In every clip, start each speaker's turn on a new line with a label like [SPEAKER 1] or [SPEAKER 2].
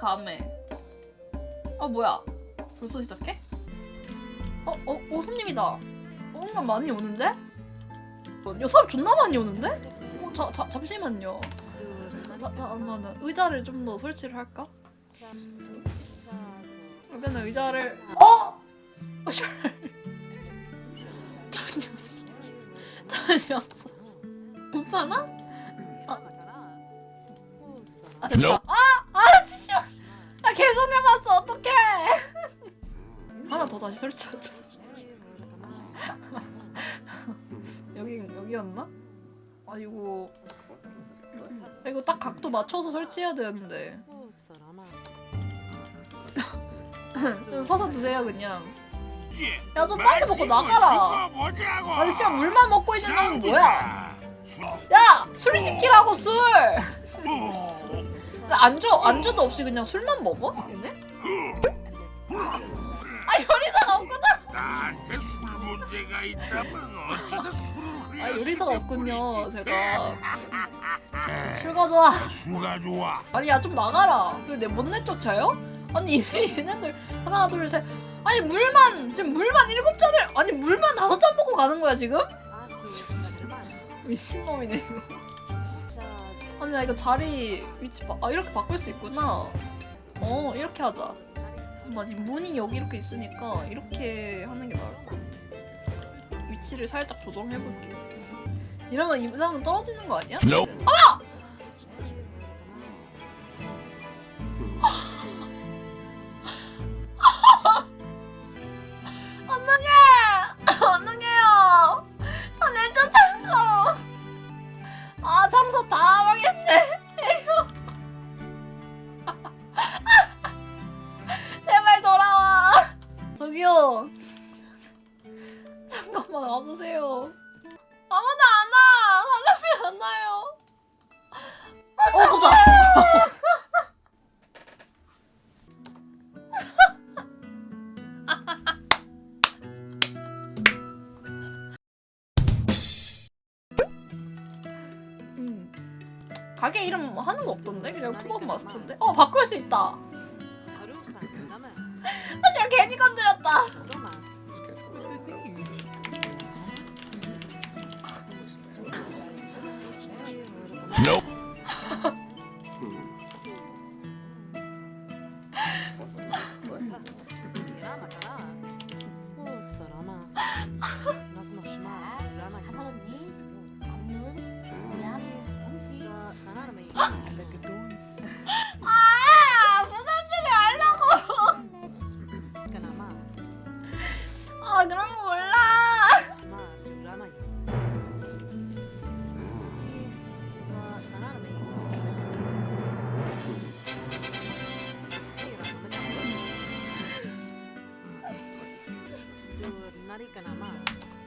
[SPEAKER 1] 감에. 아 뭐야? 벌써 시작해? 어, 어, 어 손님이다. 어, 응가 많이 오는데? 어, 야, 사람 존나 많이 오는데? 어, 자, 자, 잠시만요. 자, 잠깐만, 의자를 좀 더 설치를 할까? 그러면 의자를 어? 어, 씨. 돈이 없어. 돈이 없어. 급하나? 아 됐다. 아! 아. 야 개선해봤어 어떡해. 하나 더 다시 설치하자. 여기 여기였나? 아 이거 이거 딱 각도 맞춰서 설치해야 되는데. 서서 드세요 그냥. 야 좀 빨리 먹고 나가라. 아니 지금 물만 먹고 있는 놈은 뭐야? 야 술 시키라고 술. 안주 안주도 없이 그냥 술만 먹어? 얘네? 아 요리사가 없구나.
[SPEAKER 2] 나한테 술 문제가 있다면 어쩌다 술을?
[SPEAKER 1] 아 요리사가 없군요. 제가 술 가져와.
[SPEAKER 2] 수가 좋아.
[SPEAKER 1] 아니 야 좀 나가라. 왜내 못 내 쫓아요? 아니 이- 얘네들 하나 둘 셋. 아니 물만 지금 물만 일곱 잔을 아니 물만 다섯 잔 먹고 가는 거야 지금? 미친놈이네 이거. 아니 나 이거 자리 위치 바, 아 이렇게 바꿀 수 있구나. 어 이렇게 하자. 잠깐만 이 문이 여기 이렇게 있으니까 이렇게 하는 게 나을 것 같아. 위치를 살짝 조정해 볼게. 이러면 이 사람은 떨어지는 거 아니야? 언능 가게 이름 하는 거 없던데? 그냥 투박 마스터인데? 어, 바꿀 수 있다! 아, 저 괜히 건드렸다! 아, 그런 거 몰라!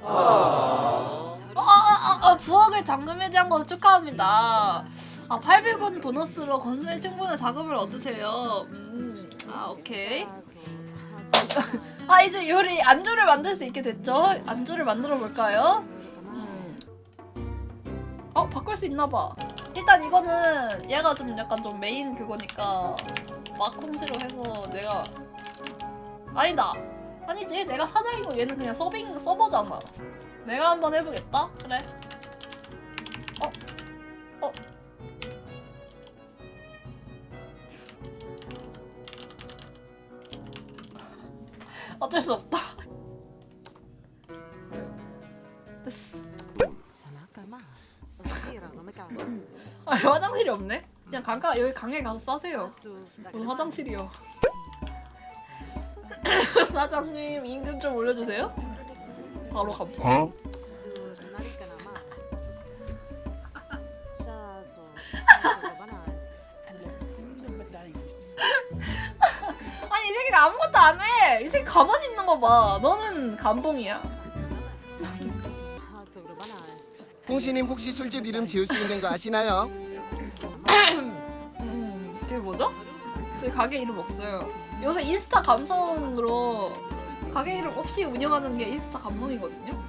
[SPEAKER 1] 어, 어, 어, 어, 부엌을 잠금에 대한 거 축하합니다. 아, 800원 보너스로 건설 충분한 자금을 얻으세요. 음, 아, 오케이. 아, 이제 요리 안주를 만들 수 있게 됐죠? 안주를 만들어 볼까요? 음. 어, 바꿀 수 있나 봐. 일단 이거는 얘가 좀 약간 좀 메인 그거니까 마콩시로 해서 내가 아니다. 아니지. 내가 사장이고 얘는 그냥 서빙 서버잖아. 내가 한번 해보겠다. 그래. 어쩔 수 없다. 아 화장실이 없네. 그냥 강가 여기 강에 가서 싸세요. 오늘 화장실이요. 사장님 임금 좀 올려주세요. 바로? 아 가만히 있는 거 봐. 너는 감봉이야.
[SPEAKER 3] 홍시님 혹시 술집 이름 지을 수 있는 거 아시나요?
[SPEAKER 1] 음, 그게 뭐죠? 저희 가게 이름 없어요. 요새 인스타 감성으로 가게 이름 없이 운영하는 게 인스타 감성이거든요.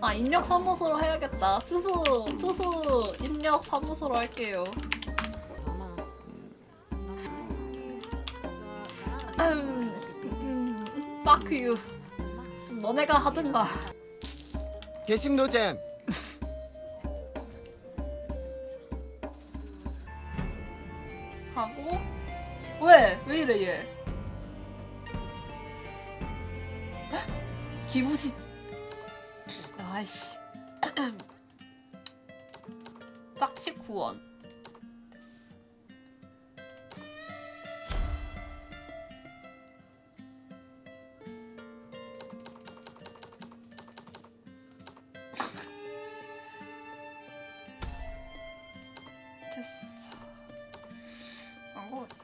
[SPEAKER 1] 아 인력 사무소로 해야겠다. 투수 투수 인력 사무소로 할게요. 음, 음, 빠크유. 너네가 하든가.
[SPEAKER 3] 개심 노잼
[SPEAKER 1] 하고 왜? 왜 이래 얘? 헉? 기분이 아이씨 딱 19원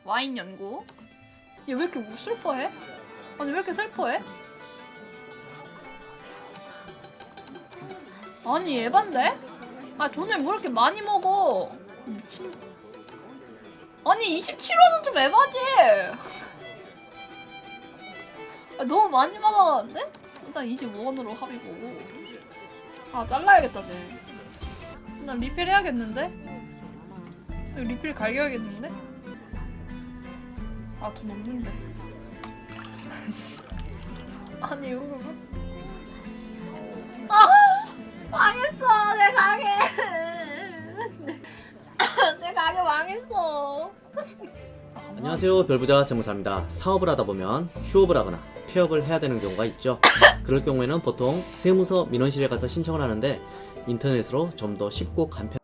[SPEAKER 1] 와인 연구 얘왜 이렇게 슬퍼해? 아니 왜 이렇게 슬퍼해? 아니 에반데? 아 돈을 뭐 이렇게 많이 먹어 미친 아니 27원은 좀 에바지 아, 너무 많이 받아가는데? 일단 25원으로 합의고 아 잘라야겠다 쟤 난 리필 해야겠는데? 리필 갈겨야겠는데? 아 돈 없는데. 아니 이거? 아 망했어. 내 가게. 내 가게 망했어.
[SPEAKER 4] 안녕하세요. 별부자 세무사입니다. 사업을 하다 보면 휴업을 하거나 폐업을 해야 되는 경우가 있죠. 그럴 경우에는 보통 세무서 민원실에 가서 신청을 하는데 인터넷으로 좀 더 쉽고 간편